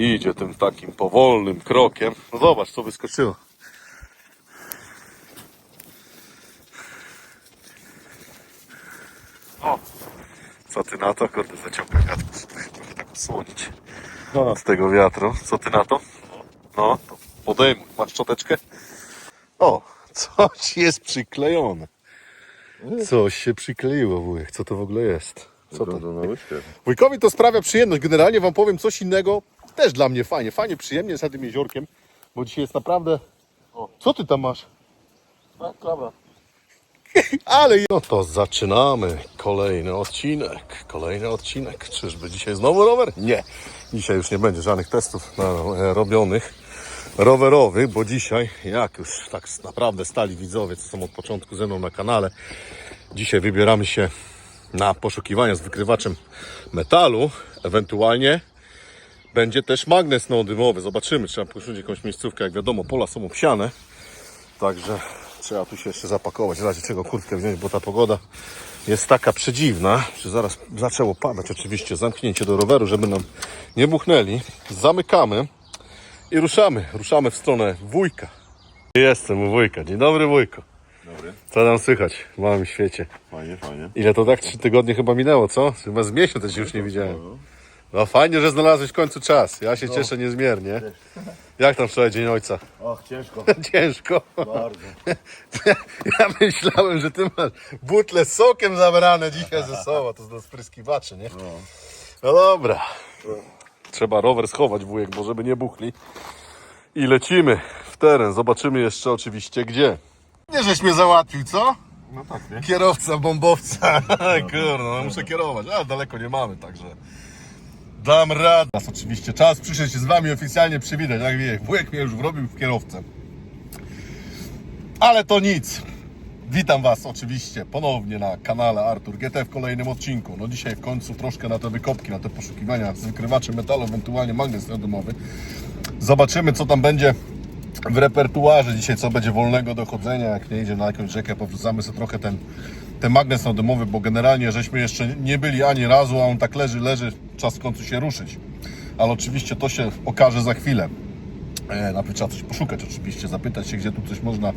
Idzie tym takim powolnym krokiem. No zobacz, co wyskoczyło. O, co ty na to? Kurde, zaciąga wiatr. Trochę tak osłonić z tego wiatru. Co ty na to? No, to podejmuj. Masz szczoteczkę? O, coś jest przyklejone. Coś się przykleiło, wujek. Co to w ogóle jest? Co to? Wujkowi to sprawia przyjemność. Generalnie wam powiem coś innego. Też dla mnie fajnie. Fajnie, przyjemnie z tym jeziorkiem. Bo dzisiaj jest naprawdę... O, co ty tam masz? A, krawa. Ale no to zaczynamy kolejny odcinek. Kolejny odcinek. Czyżby dzisiaj znowu rower? Nie. Dzisiaj już nie będzie żadnych testów na, e, robionych rowerowych, bo dzisiaj, jak już tak naprawdę stali widzowie, co są od początku ze mną na kanale, dzisiaj wybieramy się na poszukiwania z wykrywaczem metalu. Ewentualnie będzie też magnes neodymowy. Zobaczymy, trzeba poszukiwać jakąś miejscówkę. Jak wiadomo, pola są obsiane. Także trzeba tu się jeszcze zapakować, w razie czego kurtkę wziąć, bo ta pogoda jest taka przedziwna, że zaraz zaczęło padać oczywiście, zamknięcie do roweru, żeby nam nie buchnęli. Zamykamy i ruszamy, ruszamy w stronę wujka. Jestem u wujka, dzień dobry wujko. Dobry. Co tam słychać w małym świecie? Fajnie, fajnie. Ile to tak? Trzy tygodnie chyba minęło, co? Chyba z miesiąc też już nie widziałem. No fajnie, że znalazłeś w końcu czas. Ja się cieszę niezmiernie. Jak tam wczoraj Dzień Ojca? Och, ciężko. Ciężko. Bardzo. Ja myślałem, że ty masz butle z sokiem zabrane dzisiaj ze sobą. To do spryskiwaczy, nie? No dobra. Trzeba rower schować, wujek, bo żeby nie buchli. I lecimy w teren. Zobaczymy jeszcze oczywiście gdzie. Nie żeś mnie załatwił, co? No tak, nie? Kierowca, bombowca. Kurde, no muszę kierować. A daleko nie mamy, także dam radę. Teraz oczywiście czas przyszedł się z wami oficjalnie przywitać. Jak wie, wujek mnie już wrobił w kierowcę. Ale to nic. Witam Was oczywiście ponownie na kanale Artur GT w kolejnym odcinku. No dzisiaj w końcu troszkę na te wykopki, na te poszukiwania z wykrywaczem metalu, ewentualnie magnes neodymowy. Zobaczymy co tam będzie w repertuarze dzisiaj, co będzie wolnego dochodzenia, jak nie idzie na jakąś rzekę, powrzucamy sobie trochę ten, ten magnes neodymowy, bo generalnie żeśmy jeszcze nie byli ani razu, a on tak leży, leży, czas w końcu się ruszyć. Ale oczywiście to się okaże za chwilę. E, Najpierw trzeba coś poszukać oczywiście, zapytać się, gdzie tu coś można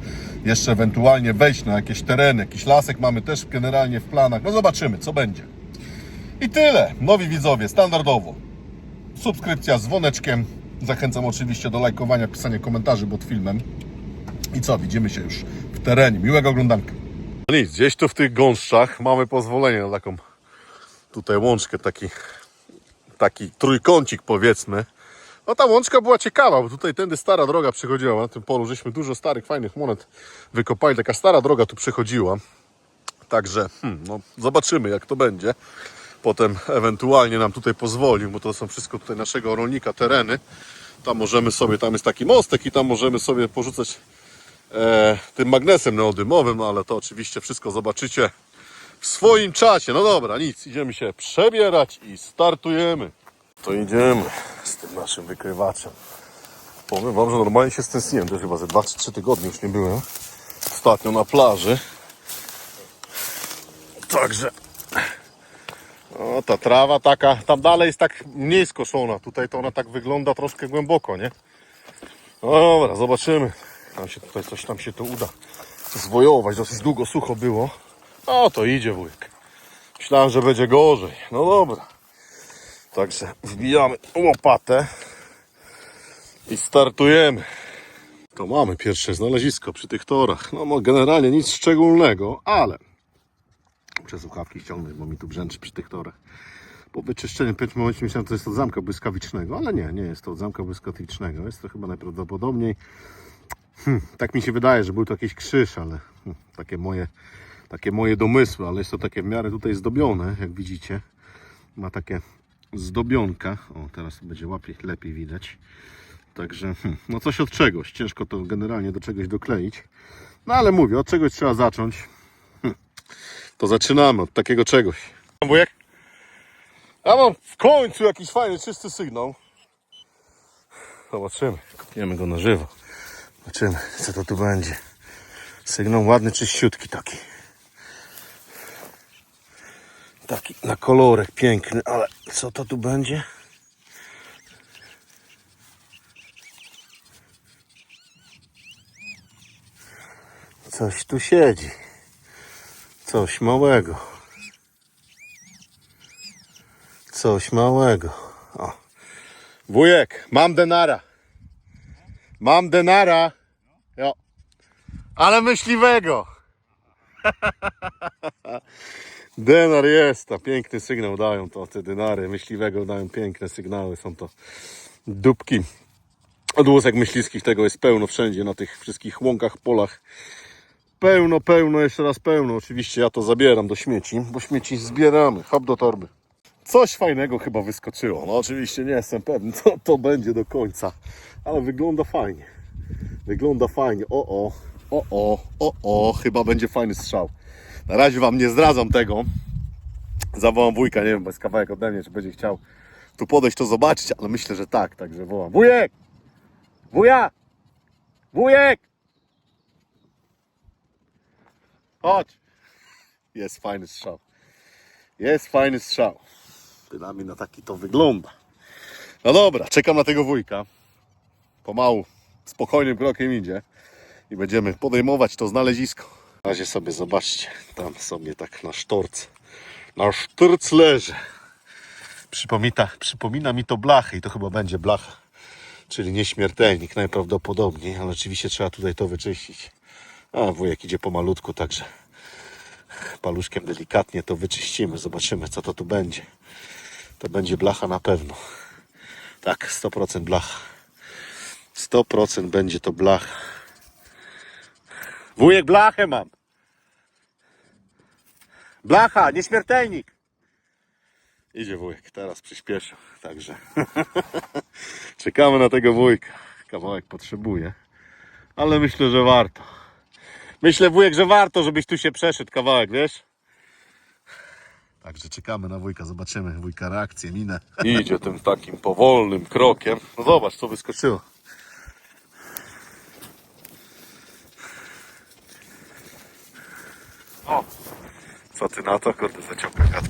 jeszcze ewentualnie wejść na jakieś tereny, jakiś lasek mamy też generalnie w planach. No zobaczymy, co będzie. I tyle. Nowi widzowie, standardowo. Subskrypcja z dzwoneczkiem. Zachęcam oczywiście do lajkowania, pisania komentarzy pod filmem. I co, widzimy się już w terenie. Miłego oglądanka. No nic, gdzieś tu w tych gąszczach mamy pozwolenie na taką tutaj łączkę, taki, taki trójkącik powiedzmy. No ta łączka była ciekawa, bo tutaj tędy stara droga przechodziła. Na tym polu żeśmy dużo starych, fajnych monet wykopali. Taka stara droga tu przechodziła. Także hmm, no, zobaczymy jak to będzie. Potem ewentualnie nam tutaj pozwolił, bo to są wszystko tutaj naszego rolnika tereny. Tam możemy sobie, tam jest taki mostek i tam możemy sobie porzucać e, tym magnesem neodymowym, ale to oczywiście wszystko zobaczycie w swoim czasie. No dobra, nic, idziemy się przebierać i startujemy. To idziemy z tym naszym wykrywaczem. Powiem wam, że normalnie się stęskniłem, to chyba ze 2 czy 3 tygodnie już nie byłem. Ostatnio na plaży. Także o, ta trawa taka, tam dalej jest tak mniej skoszona. Tutaj to ona tak wygląda troszkę głęboko, nie? Dobra, zobaczymy. Tam się tutaj coś tam się to uda zwojować. Dosyć długo sucho było. No to idzie wujek. Myślałem, że będzie gorzej. No dobra. Także wbijamy łopatę i startujemy. To mamy pierwsze znalezisko przy tych torach. No generalnie nic szczególnego, ale Muszę słuchawki ściągnąć, bo mi tu brzęczy przy tych torach. Po wyczyszczeniu w pewnym momencie myślałem, że to jest od zamka błyskawicznego, ale nie, nie jest to od zamka błyskawicznego. Jest to chyba najprawdopodobniej. Hmm, tak mi się wydaje, że był to jakiś krzyż, ale hmm, takie moje, takie moje domysły, ale jest to takie w miarę tutaj zdobione, jak widzicie. Ma takie zdobionka. O, teraz to będzie łapie lepiej widać. Także, hmm, no coś od czegoś. Ciężko to generalnie do czegoś dokleić. No ale mówię, od czegoś trzeba zacząć to zaczynamy od takiego czegoś. No Wujek? Ja mam w końcu jakiś fajny, czysty sygnał. Zobaczymy. Kopiemy go na żywo. Zobaczymy, co to tu będzie. Sygnał ładny, czyściutki taki. Taki na kolorek piękny, ale co to tu będzie? Coś tu siedzi. Coś małego. Coś małego. O. Wujek, mam denara. Mam denara. Jo. Ale myśliwego. Denar jest, a piękny sygnał dają to te denary. Myśliwego dają piękne sygnały. Są to dupki. Odłosek myśliwskich tego jest pełno wszędzie, na tych wszystkich łąkach, polach. Pełno, pełno, jeszcze raz pełno. Oczywiście ja to zabieram do śmieci, bo śmieci zbieramy. Hop do torby. Coś fajnego chyba wyskoczyło. No oczywiście nie jestem pewny, co to będzie do końca, ale wygląda fajnie. Wygląda fajnie. O, o, o, o, o, o, chyba będzie fajny strzał. Na razie wam nie zdradzam tego. Zawołam wujka, nie wiem, bez kawałek ode mnie, czy będzie chciał tu podejść, to zobaczyć, ale myślę, że tak, także wołam. Wujek! Wuja! Wujek! Chodź! Jest fajny strzał. Jest fajny strzał. Przynajmniej na taki to wygląda. No dobra, czekam na tego wujka. Pomału, spokojnym krokiem idzie. I będziemy podejmować to znalezisko. Na razie sobie zobaczcie, tam sobie tak na sztorc. Na sztorc leży. Przypomina, przypomina mi to blachy i to chyba będzie blacha. Czyli nieśmiertelnik najprawdopodobniej, ale oczywiście trzeba tutaj to wyczyścić. A wujek idzie pomalutku, także paluszkiem delikatnie to wyczyścimy. Zobaczymy co to tu będzie. To będzie blacha na pewno. Tak, 100% blacha. 100% będzie to blacha. Wujek blachę mam. Blacha, nieśmiertelnik. Idzie wujek, teraz przyspieszył, także czekamy na tego wujka. Kawałek potrzebuje, ale myślę, że warto. Myślę wujek, że warto, żebyś tu się przeszedł kawałek, wiesz? Także czekamy na wujka, zobaczymy wujka reakcję, minę. Idzie tym takim powolnym krokiem. No zobacz, co wyskoczyło. O, co ty na to? Kurde, zaciąga wiatr,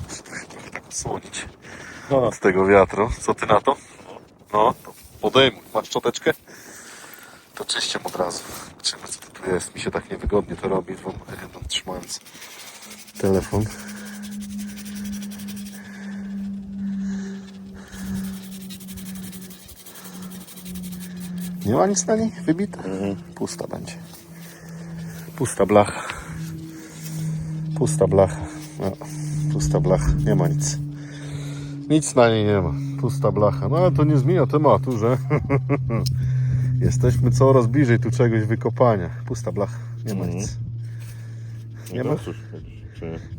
trochę tak osłonić od tego wiatru. Co ty na to? No, to podejmuj. Masz szczoteczkę? To czyściem od razu. Zobaczymy, co jest. Mi się tak niewygodnie to robi, jedną trzymając telefon. Nie ma nic na niej wybite? Pusta będzie. Pusta blacha. Pusta blacha. No, pusta blacha. Nie ma nic. Nic na niej nie ma. Pusta blacha. No ale to nie zmienia tematu, że jesteśmy coraz bliżej tu czegoś wykopania. Pusta blacha. Nie ma nic. Nie ma?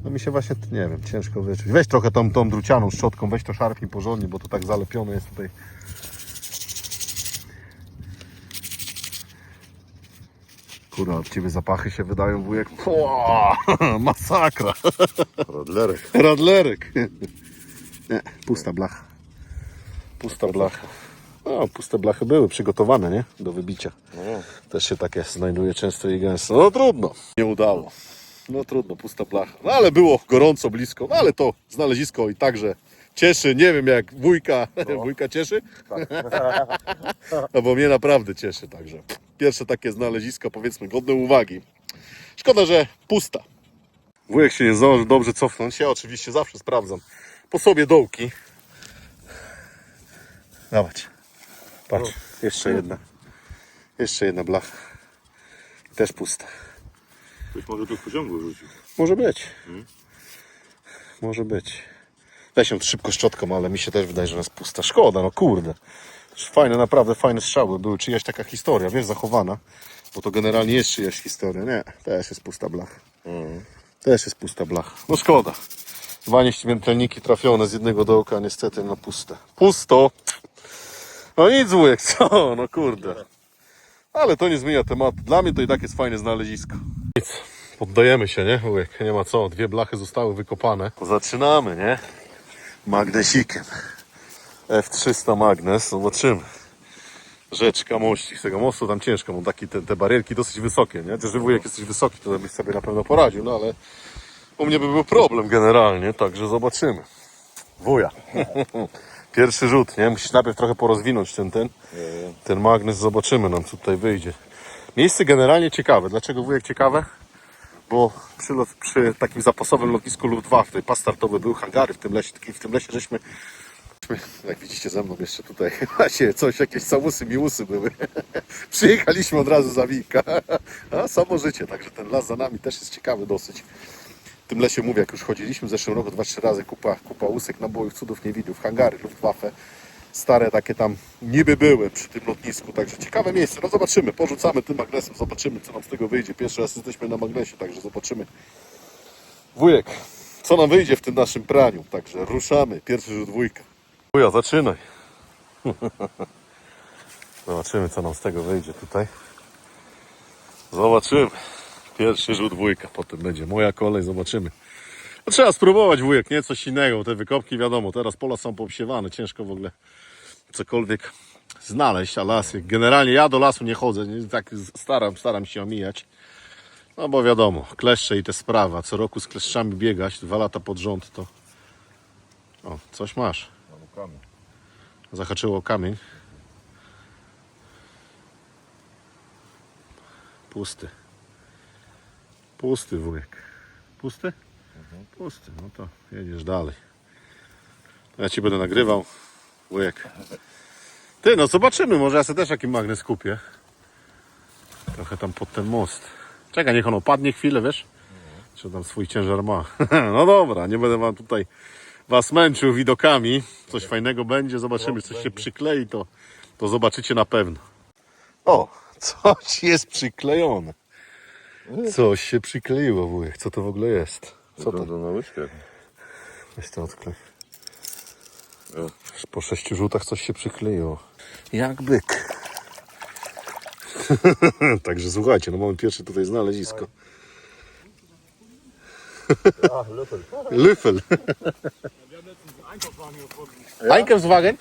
No mi się właśnie, nie wiem, ciężko wyczuć. Weź trochę tą, tą drucianą szczotką, weź to szarpnij porządnie, bo to tak zalepione jest tutaj. Kurwa, od ciebie zapachy się wydają, wujek. Pua, masakra. Rodlerek. Radlerek. Nie, pusta blacha. Pusta blacha. No, puste blachy były przygotowane, nie? Do wybicia. No, Też się takie znajduje często i gęsto. No trudno. Nie udało. No trudno, pusta blacha. No ale było gorąco, blisko. No ale to znalezisko i także cieszy. Nie wiem jak wujka. Wujka cieszy? no bo mnie naprawdę cieszy także. Pierwsze takie znalezisko, powiedzmy, godne uwagi. Szkoda, że pusta. Wujek się nie zdążył dobrze cofnąć. Ja oczywiście zawsze sprawdzam po sobie dołki. Zobacz. Patrz, jeszcze jedna. Jeszcze jedna blacha. Też pusta. Ktoś może tu w pociągu rzucił. Może być. Może być. Weź ją szybko szczotką, ale mi się też wydaje, że jest pusta. Szkoda, no kurde. Fajne, naprawdę fajne strzały były. Czyjaś taka historia, wiesz, zachowana. Bo to generalnie jest czyjaś historia. Nie, też jest pusta blacha. Też jest pusta blacha. No szkoda. Dwa nieśmiertelniki trafione z jednego dołka, niestety na puste. Pusto! No nic wujek, co? No kurde. Ale to nie zmienia tematu. Dla mnie to i tak jest fajne znalezisko. Nic. Poddajemy się, nie? Wujek, nie ma co. Dwie blachy zostały wykopane. Zaczynamy, nie? Magnesikiem. F300 magnes. Zobaczymy. Rzeczka mości. Z tego mostu tam ciężko, bo taki te, te barierki dosyć wysokie, nie? Że wujek jesteś wysoki, to byś sobie na pewno poradził, no ale u mnie by był problem generalnie, także zobaczymy. Wuja. Pierwszy rzut, nie? Musisz najpierw trochę porozwinąć ten, ten, ten magnes, zobaczymy nam co tutaj wyjdzie. Miejsce generalnie ciekawe. Dlaczego wujek ciekawe? Bo przy, przy takim zapasowym lotnisku Luftwaffe, pas startowy był hangary w tym lesie, w tym lesie żeśmy jak widzicie ze mną jeszcze tutaj właśnie coś, jakieś całusy, miłusy były. Przyjechaliśmy od razu za Wika. A samo życie, także ten las za nami też jest ciekawy dosyć. Tym lesie mówię, jak już chodziliśmy w zeszłym roku dwa, trzy razy, kupa, kupa łusek, nabojów, cudów, niewidów, hangary, Luftwaffe. Stare takie tam niby były przy tym lotnisku, także ciekawe miejsce. No zobaczymy, porzucamy tym magnesem, zobaczymy co nam z tego wyjdzie. Pierwszy raz jesteśmy na magnesie, także zobaczymy. Wujek, co nam wyjdzie w tym naszym praniu, także ruszamy. Pierwszy rzut dwójka. Wuja, zaczynaj. Zobaczymy, co nam z tego wyjdzie tutaj. Zobaczymy. Pierwszy rzut dwójka, potem będzie moja kolej, zobaczymy. No, trzeba spróbować wujek, nie? Coś innego. Te wykopki, wiadomo, teraz pola są poobsiewane, ciężko w ogóle cokolwiek znaleźć, a lasy. Generalnie ja do lasu nie chodzę, nie? tak staram, staram się omijać. No bo wiadomo, kleszcze i te sprawa. Co roku z kleszczami biegać, dwa lata pod rząd to... O, coś masz. Zahaczyło kamień. Pusty. Pusty wujek. Pusty? Pusty. No to jedziesz dalej. Ja ci będę nagrywał. Wujek. Ty, no zobaczymy. Może ja sobie też taki magnes kupię. Trochę tam pod ten most. Czekaj, niech on opadnie chwilę, wiesz? Czy tam swój ciężar ma. No dobra, nie będę wam tutaj was męczył widokami. Coś fajnego będzie, zobaczymy, coś się przyklei, to, to zobaczycie na pewno. O, coś jest przyklejone. Coś się przykleiło, wujek. Co to w ogóle jest? Co to? to na łyżkę. Weź to odklej. O. Po sześciu rzutach coś się przykleiło. Jak byk. Także słuchajcie, no mamy pierwsze tutaj znalezisko. Lyffel. Einkaufswagen?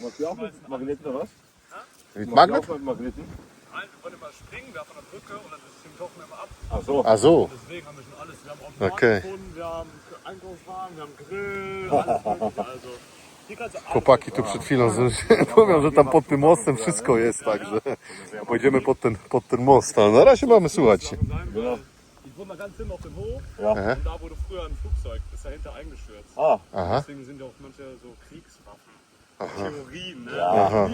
Macht ihr auch mit Magneten oder was? Mit Magnet? auch mit Magneten? Nein, wir wollen immer springen, da von der Brücke und dann tauchen wir immer ab. Ach so. A so. Deswegen haben wir schon alles. Wir haben Automaten Okay. gefunden, wir haben Einkaufswagen, wir haben Grill, alles mögliche. Also hier kannst du alles Chłopaki tu przed chwilą mówią, że tam pod tym mostem wszystko jest, także pojedziemy pod ten, pod ten most. Ale na razie mamy, ganz hinten auf dem Hof Ja. und da wurde früher ein Flugzeug, ist dahinter eingestürzt. Ah, Aha. Deswegen sind ja auch manche so Kriegswaffen. Aber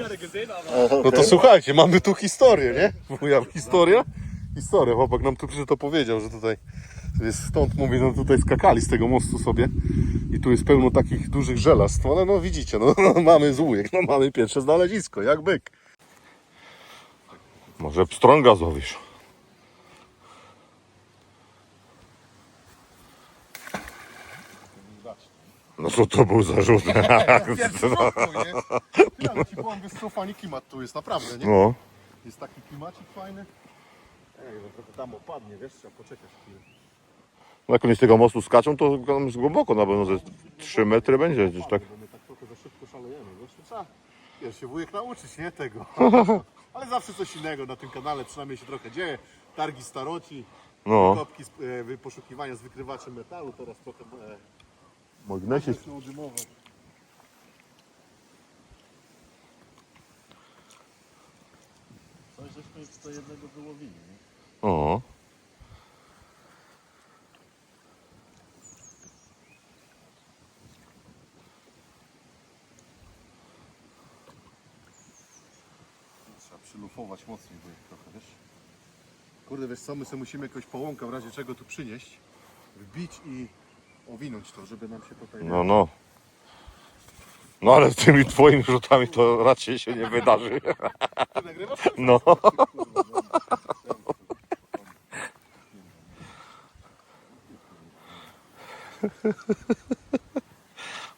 No to słuchajcie, mamy tu historię, nie? Wuja, historia? Historia, chłopak nam tu przyszedł to powiedział, że tutaj jest stąd, mówi, no tutaj skakali z tego mostu sobie i tu jest pełno takich dużych żelastw, ale no widzicie, no, no mamy złójek, no mamy pierwsze znalezisko, jak byk. Może pstrąg gazowisz. No co to był za rzut? Pierwszy rzut mój, nie? Ja, ale ci powiem, klimat tu jest, naprawdę, nie? No. Jest taki klimacik fajny. Ej, no trochę tam opadnie, wiesz, trzeba poczekać chwilę. No jak oni z tego mostu skaczą, to tam jest głęboko na pewno, ze 3 metry będzie gdzieś tak. Bo my tak trochę za szybko szalejemy, wiesz? Trzeba, wiesz, się wujek nauczyć, nie? Tego. Ale zawsze coś innego na tym kanale, przynajmniej się trochę dzieje. Targi staroci, No. kopki, z, e, wy- poszukiwania z wykrywaczem metalu, teraz trochę e, Magnesie. dymować. Coś żeśmy jednego wyłowili, nie? O. Trzeba przylufować mocniej wujek trochę, wiesz? Kurde, wiesz co, my sobie musimy jakoś połąka w razie czego tu przynieść, wbić i owinąć to, żeby nam się tutaj... No, no. No ale z tymi twoimi rzutami to raczej się nie wydarzy. Ty nagrywasz? No.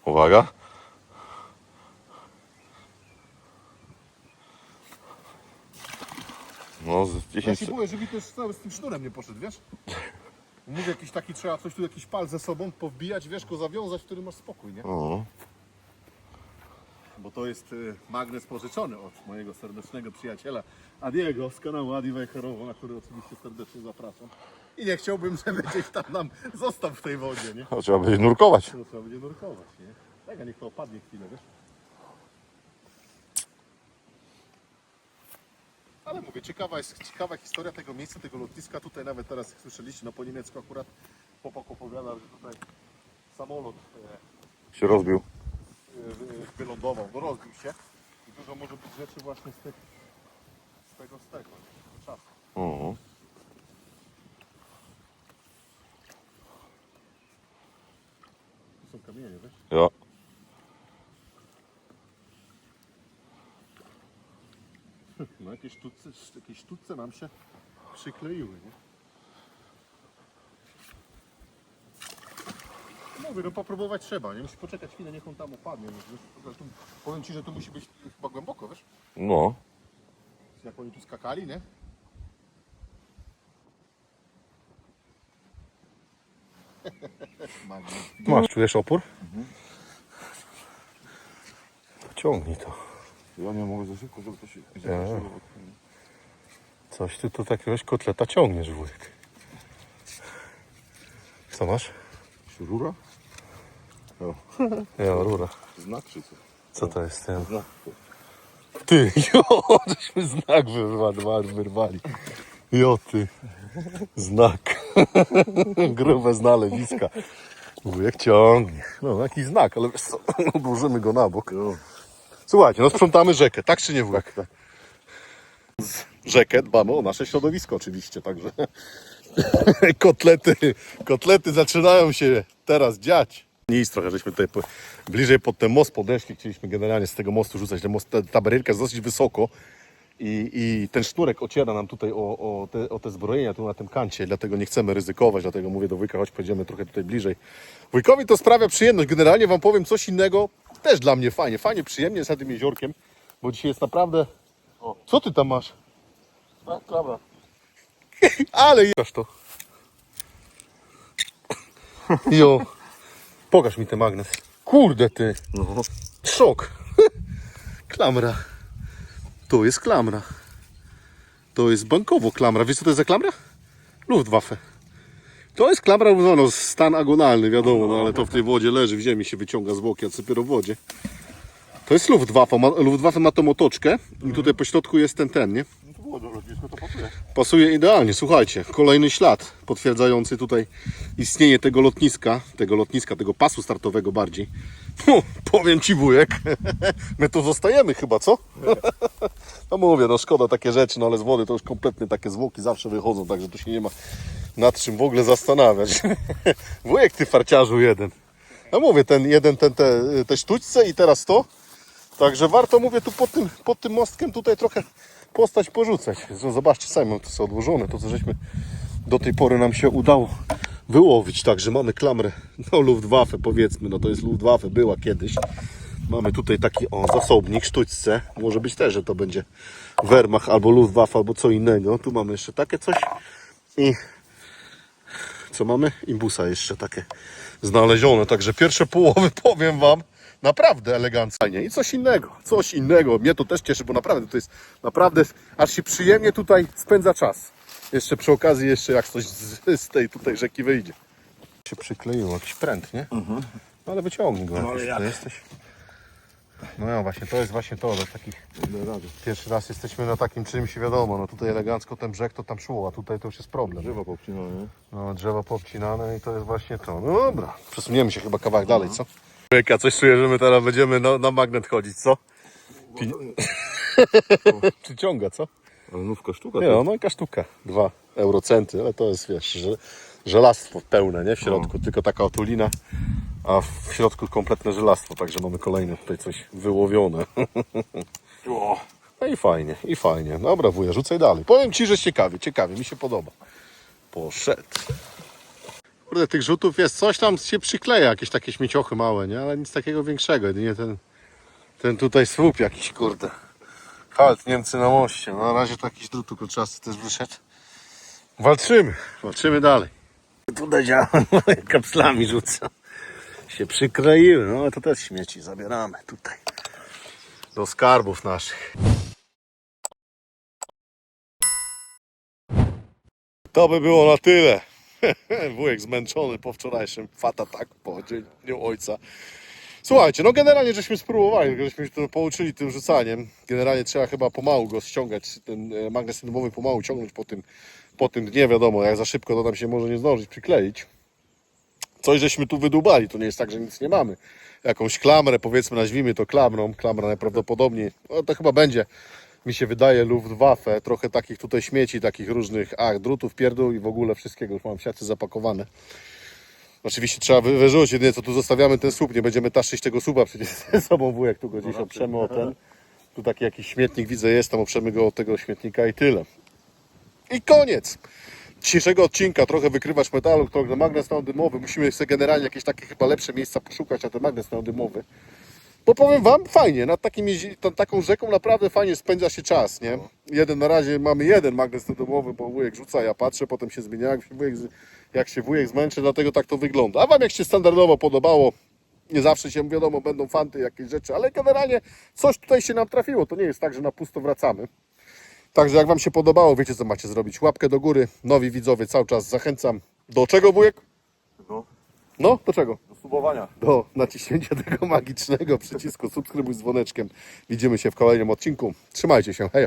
Uwaga. No, z Ja 10 się boję, żeby też cały z tym sznurem nie poszedł, wiesz? Mówię, jakiś taki trzeba coś tu, jakiś pal ze sobą powbijać, wiesz, go zawiązać, wtedy masz spokój, nie? O. Bo to jest y, magnes pożyczony od mojego serdecznego przyjaciela Adiego z kanału Adi Wejherowo, na który oczywiście serdecznie zapraszam. I nie chciałbym, żeby gdzieś tam nam został w tej wodzie, nie? To trzeba będzie nurkować. To trzeba będzie nurkować, nie? Tak, a niech to opadnie chwilę, wiesz? Ale mówię, ciekawa jest ciekawa historia tego miejsca, tego lotniska. Tutaj nawet teraz jak słyszeliście, no po niemiecku akurat chłopak opowiadał, że tutaj samolot e, Się rozbił. e, wy- wylądował, no rozbił się. I dużo może być rzeczy właśnie z, tych, z tego, z tego, z tego czasu. O. Tu są kamienie, wiesz? Ja. No jakieś sztuce, jakieś sztuce nam się przykleiły, nie? Mówię, no popróbować trzeba, nie? Musisz poczekać chwilę, niech on tam opadnie. No? Tu, powiem Ci, że tu musi być chyba głęboko, wiesz? No. Jak oni tu skakali, nie? Masz, czujesz opór? Ciągnij to. Ja nie mogę za szybko, żeby to się... Ja. Coś ty tu takiegoś kotleta ciągniesz, wujek. Co masz? Rura? Ja, rura. Znak czy co? Co to jest ten? Znak. Ty, jo, żeśmy znak wyrwali. wyrwali. Jo, ty. Znak. Grube znaleziska. Wujek ciągnie. No, jakiś znak, ale wiesz co, odłożymy go na bok. Słuchajcie, no sprzątamy rzekę, tak czy nie wujek? Tak, Z rzekę dbamy o nasze środowisko oczywiście, także kotlety, kotlety zaczynają się teraz dziać. Nic, trochę żeśmy tutaj po, bliżej pod ten most podeszli, chcieliśmy generalnie z tego mostu rzucać, ten most, ta, barierka jest dosyć wysoko i, i ten sznurek ociera nam tutaj o, o, te, o te zbrojenia tu na tym kancie, dlatego nie chcemy ryzykować, dlatego mówię do wujka, chodź pojedziemy trochę tutaj bliżej. Wujkowi to sprawia przyjemność, generalnie wam powiem coś innego, też dla mnie fajnie, fajnie, przyjemnie jest nad tym jeziorkiem, bo dzisiaj jest naprawdę... Co ty tam masz? Tak, dobra. Ale jesz to. Jo. Pokaż mi ten magnes. Kurde ty. No. Szok. Klamra. To jest klamra. To jest bankowo klamra. Wiesz co to jest za klamra? Luftwaffe. To jest klamra, no, no stan agonalny, wiadomo, no, ale to w tej wodzie leży, w ziemi się wyciąga z boki, a dopiero w wodzie. To jest Luftwaffe. Ma, Luftwaffe ma tą otoczkę i tutaj po środku jest ten, ten, nie? Było do to pasuje. Pasuje idealnie, słuchajcie, kolejny ślad potwierdzający tutaj istnienie tego lotniska, tego lotniska, tego pasu startowego bardziej. Hu, powiem Ci wujek, my tu zostajemy chyba, co? No mówię, no szkoda takie rzeczy, no ale z wody to już kompletnie takie zwłoki zawsze wychodzą, także tu się nie ma nad czym w ogóle zastanawiać. Wujek ty farciarzu jeden. No mówię, ten jeden, ten, te, te sztućce i teraz to. Także warto, mówię, tu pod tym, pod tym mostkiem tutaj trochę postać porzucać. Zobaczcie sami, to sobie odłożone, to co żeśmy do tej pory nam się udało wyłowić. Także mamy klamrę, no Luftwaffe powiedzmy, no to jest Luftwaffe, była kiedyś. Mamy tutaj taki o, zasobnik, sztućce. Może być też, że to będzie Wehrmacht albo Luftwaffe, albo co innego. Tu mamy jeszcze takie coś i co mamy? Imbusa jeszcze takie znalezione. Także pierwsze połowy powiem Wam naprawdę elegancko. I coś innego, coś innego. Mnie to też cieszy, bo naprawdę to jest naprawdę, aż się przyjemnie tutaj spędza czas. Jeszcze przy okazji, jeszcze jak coś z, z tej tutaj rzeki wyjdzie. Się przykleiło jakiś pręt, nie? No ale wyciągnij go. No, jak? to jesteś. No ja właśnie, to jest właśnie to, do takich. Pierwszy raz jesteśmy na takim czymś, wiadomo, no tutaj elegancko ten brzeg to tam szło, a tutaj to już jest problem. Drzewa popcinane, nie? No, drzewa poobcinane i to jest właśnie to. No dobra, przesuniemy się chyba kawałek dalej, co? Ja coś czuję, że my teraz będziemy na, na magnet chodzić, co? Pini- Czy ciąga, co? Ale nówka sztuka. Nie, no, no jaka sztuka. Dwa eurocenty, ale to jest, wiesz, że, żelastwo pełne, nie? W środku, tylko taka otulina, a w środku kompletne żelastwo, także mamy kolejne tutaj coś wyłowione. No i fajnie, i fajnie. Dobra, wuja, rzucaj dalej. Powiem ci, że ciekawie, ciekawie, mi się podoba. Poszedł. Kurde, tych rzutów jest, coś tam się przykleja, jakieś takie śmieciochy małe, nie? Ale nic takiego większego, jedynie ten, ten tutaj słup jakiś, kurde. Halt, Niemcy na moście. Na razie to jakiś drut kolczasty też wyszedł. Walczymy, walczymy dalej. Tutaj działa, kapslami rzucą. Się przykleiły, no ale to też śmieci zabieramy tutaj do skarbów naszych. To by było na tyle. Wujek zmęczony po wczorajszym fatatak po dzieniu ojca. Słuchajcie, no generalnie żeśmy spróbowali, żeśmy się pouczyli tym rzucaniem. Generalnie trzeba chyba pomału go ściągać, ten e, magnes dymowy pomału ciągnąć po tym, po tym dnie, wiadomo, jak za szybko to tam się może nie zdążyć przykleić. Coś żeśmy tu wydubali, to nie jest tak, że nic nie mamy. Jakąś klamrę, powiedzmy, nazwijmy to klamrą, klamra najprawdopodobniej, no to chyba będzie, mi się wydaje, Luftwaffe, trochę takich tutaj śmieci, takich różnych, ach, drutów, pierdół i w ogóle wszystkiego, już mam w siatce zapakowane. Oczywiście trzeba wy- wyrzucić, jedynie co tu zostawiamy ten słup, nie będziemy taszyć tego słupa przecież ze sobą wujek, tu go gdzieś oprzemy o ten. Tu taki jakiś śmietnik widzę jest, tam oprzemy go od tego śmietnika i tyle. I koniec dzisiejszego odcinka. Trochę wykrywać metalu, trochę magnes neodymowy. Musimy sobie generalnie jakieś takie chyba lepsze miejsca poszukać na ten magnes neodymowy. Bo powiem Wam, fajnie, nad takim, tą, taką rzeką naprawdę fajnie spędza się czas, nie? Jeden na razie mamy jeden magnes neodymowy, bo wujek rzuca, ja patrzę, potem się zmienia, jak się wujek, jak się wujek zmęczy, dlatego tak to wygląda. A Wam jak się standardowo podobało, nie zawsze się wiadomo, będą fanty, jakieś rzeczy, ale generalnie coś tutaj się nam trafiło. To nie jest tak, że na pusto wracamy. Także jak Wam się podobało, wiecie co macie zrobić. Łapkę do góry. Nowi widzowie cały czas zachęcam. Do czego wujek? No, No, do czego? do subowania. Do naciśnięcia tego magicznego przycisku subskrybuj z dzwoneczkiem. Widzimy się w kolejnym odcinku. Trzymajcie się. Hej.